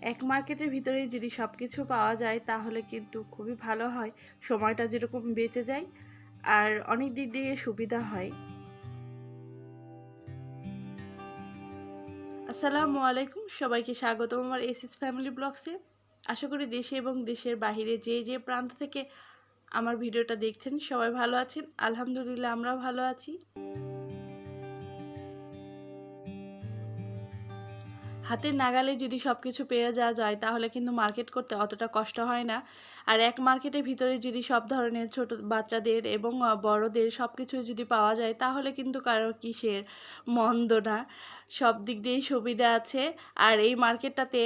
এক মার্কেটের ভিতরে যদি সব কিছু পাওয়া যায়, তাহলে কিন্তু খুবই ভালো হয়। সময়টা যেরকম বেঁচে যায় আর অনেক দিক দিয়ে সুবিধা হয়। আসসালামু আলাইকুম। সবাইকে স্বাগতম আমার এসএস ফ্যামিলি ব্লগসে। আশা করি দেশে এবং দেশের বাইরে যে যে প্রান্ত থেকে আমার ভিডিওটা দেখছেন সবাই ভালো আছেন। আলহামদুলিল্লাহ, আমরাও ভালো আছি। হাতের নাগালে যদি সব কিছু পেয়ে যাওয়া যায়, তাহলে কিন্তু মার্কেট করতে অতটা কষ্ট হয় না। আর এক মার্কেটের ভিতরে যদি সব ধরনের ছোট বাচ্চাদের এবং বড়দের সব কিছু যদি পাওয়া যায়, তাহলে কিন্তু কারও কিসের মন্দ না। সব দিক দিয়েই সুবিধা আছে। আর এই মার্কেটটাতে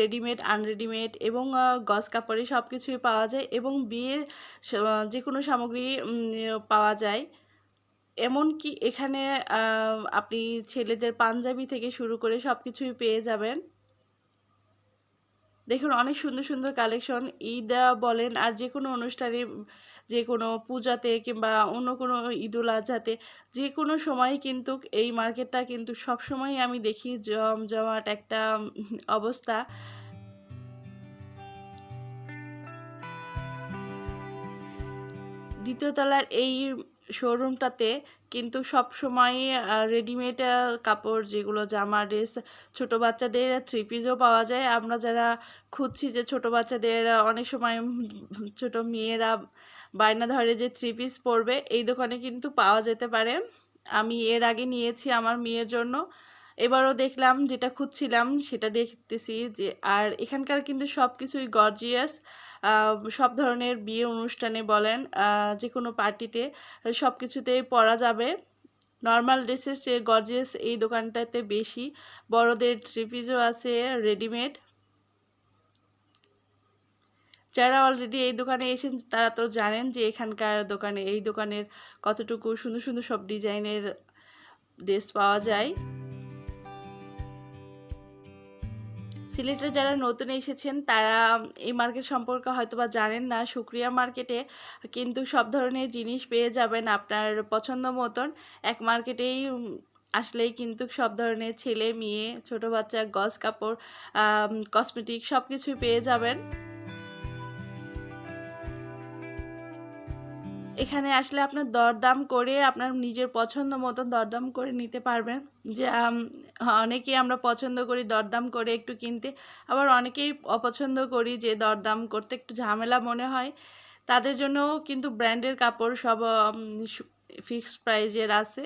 রেডিমেড আনরেডিমেড এবং গজ কাপড়ে সব কিছুই পাওয়া যায় এবং বিয়ের যে কোনো সামগ্রী পাওয়া যায়। এমনকি এখানে আপনি ছেলেদের পাঞ্জাবি থেকে শুরু করে সব কিছুই পেয়ে যাবেন। দেখুন, অনেক সুন্দর সুন্দর কালেকশন। ঈদ বলেন, আর যে কোনো অনুষ্ঠানে যে কোনো পূজাতে কিংবা অন্য কোনো ঈদুল আজহাতে যে কোনো সময় কিন্তু এই মার্কেটটা কিন্তু সব সময় আমি দেখি জমজমাট একটা অবস্থা। দ্বিতীয় তলার এই শোরুমটাতে কিন্তু সব সময় রেডিমেড কাপড় যেগুলো, জামা ড্রেস ছোট বাচ্চাদের থ্রি পিসও পাওয়া যায়। আমরা যারা খুঁজছি যে ছোট বাচ্চাদের অনেক সময় ছোট মেয়েরা বায়না ধরে যে থ্রি পিস পরবে, এই দোকানে কিন্তু পাওয়া যেতে পারে। আমি এর আগে নিয়েছি আমার মেয়ের জন্য। এবারও দেখলাম, যেটা খুঁজছিলাম সেটা দেখতেছি যে, আর এখানকার কিন্তু সব কিছুই গর্জিয়াস সব ধরনের বিয়ে অনুষ্ঠানে বলেন যে কোনো পার্টিতে সব কিছুতেই পরা যাবে। নর্মাল ড্রেসের চেয়ে গর্জিয়াস এই দোকানটাতে বেশি। বড়দের থ্রি পিসও আছে রেডিমেড যারা অলরেডি এই দোকানে এসেছেন, তারা তো জানেন যে এখানকার দোকানে, এই দোকানের কতটুকু সুন্দর সুন্দর সব ডিজাইনের ড্রেস পাওয়া যায়। সিলেটে যারা নতুন এসেছেন, তারা এই মার্কেট সম্পর্কে হয়তো বা জানেন না। সুক্রিয়া মার্কেটে কিন্তু সব ধরনের জিনিস পেয়ে যাবেন আপনার পছন্দ মতন। এক মার্কেটেই আসলেই কিন্তু সব ধরনের ছেলে, মেয়ে, ছোট বাচ্চা, গজ কাপড় কসমেটিক সব কিছুই পেয়ে যাবেন। এখানে আসলে আপনার দরদাম করে আপনার নিজের পছন্দ মতন দরদাম করে নিতে পারবেন। যে অনেকেই আমরা পছন্দ করি দরদাম করে একটু কিনতে আবার অনেকেই অপছন্দ করি যে দরদাম করতে একটু ঝামেলা মনে হয়। তাদের জন্যও কিন্তু ব্র্যান্ডের কাপড় সব ফিক্সড প্রাইজের আছে।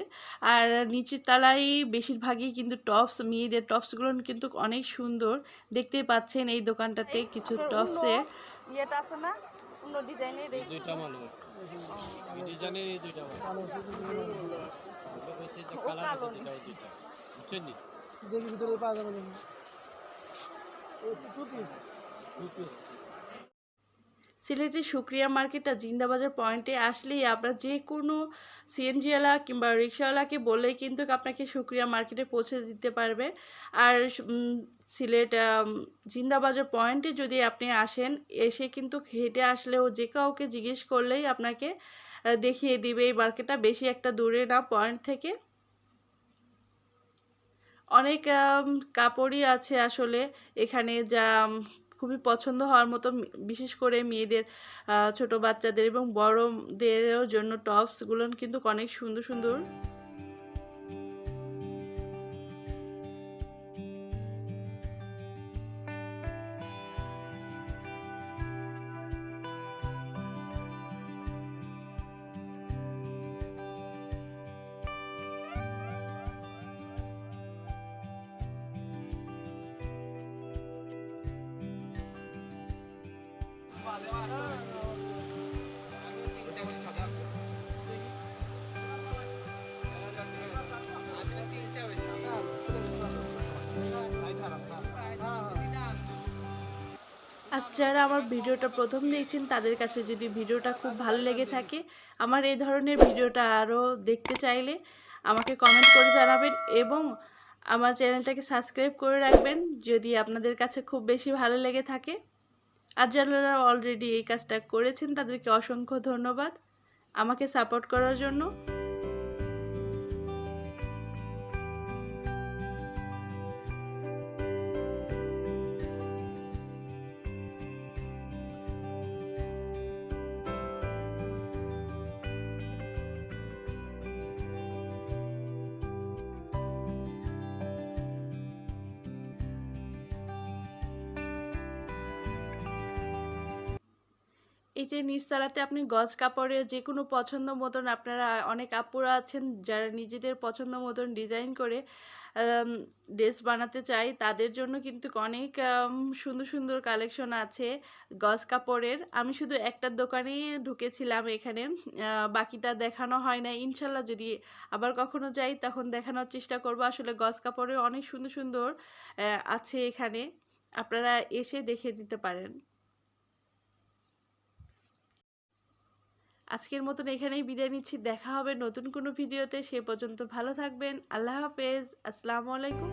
আর নিচের তলায় বেশিরভাগই কিন্তু টপস মেয়েদের টপসগুলো কিন্তু অনেক সুন্দর। দেখতেই পাচ্ছেন এই দোকানটাতে কিছু টপসের। ইয়েটা আছে না? অন্য ডিজাইনের দুইটা মানুষ আছে এই ডিজাইনের এই দুইটা মানুষ ওটা কইছে যে কালার আছে দুইটা এই দুইটা। বুঝছেন নি? দেখি ভিতরে পাওয়া যাবে টু পিস টু পিস সিলেটের সুক্রিয়া মার্কেটটা জিন্দাবাজার পয়েন্টে আসলেই আপনার যে কোনো সিএনজিওয়ালা কিংবা রিক্সাওয়ালাকে বললেই কিন্তু আপনাকে সুক্রিয়া মার্কেটে পৌঁছে দিতে পারবে। আর সিলেট জিন্দাবাজার পয়েন্টে যদি আপনি আসেন, এসে কিন্তু হেঁটে আসলেও যে কাউকে জিজ্ঞেস করলেই আপনাকে দেখিয়ে দিবে এই মার্কেটটা বেশি একটা দূরে না পয়েন্ট থেকে। অনেক কাপড়ই আছে আসলে এখানে যা খুবই পছন্দ হওয়ার মতো বিশেষ করে মেয়েদের ছোট বাচ্চাদের এবং বড়দেরও জন্য টপসগুলো কিন্তু অনেক সুন্দর সুন্দর। আজ যারা আমার ভিডিওটা প্রথম দেখছেন, তাদের কাছে যদি ভিডিওটা খুব ভালো লেগে থাকে, আমার এই ধরনের ভিডিওটা আরও দেখতে চাইলে আমাকে কমেন্ট করে জানাবেন এবং আমার চ্যানেলটাকে সাবস্ক্রাইব করে রাখবেন যদি আপনাদের কাছে খুব বেশি ভালো লেগে থাকে। আর যারা অলরেডি এই কাজটা করেছেন তাদেরকে অসংখ্য ধন্যবাদ। আমাকে সাপোর্ট করার জন্য যে নিচতলাতে আপনি গজ কাপড়ের যে কোনো পছন্দ মতন আপনারা, অনেক আপুরা আছেন যারা নিজেদের পছন্দ মতন ডিজাইন করে ড্রেস বানাতে চাই তাদের জন্য কিন্তু অনেক সুন্দর সুন্দর কালেকশন আছে গজ কাপড়ের। আমি শুধু একটা দোকানেই ঢুকেছিলাম এখানে বাকিটা দেখানো হয় না ইনশাল্লাহ যদি আবার কখনো যাই, তখন দেখানোর চেষ্টা করব। আসলে গজ কাপড়ের অনেক সুন্দর সুন্দর আছে এখানে। আপনারা এসে দেখে নিতে পারেন। আজকের মতন এখানেই বিদায় নিচ্ছি। দেখা হবে নতুন কোনো ভিডিওতে। সে পর্যন্ত ভালো থাকবেন। আল্লাহ হাফেজ। আসসালামু আলাইকুম।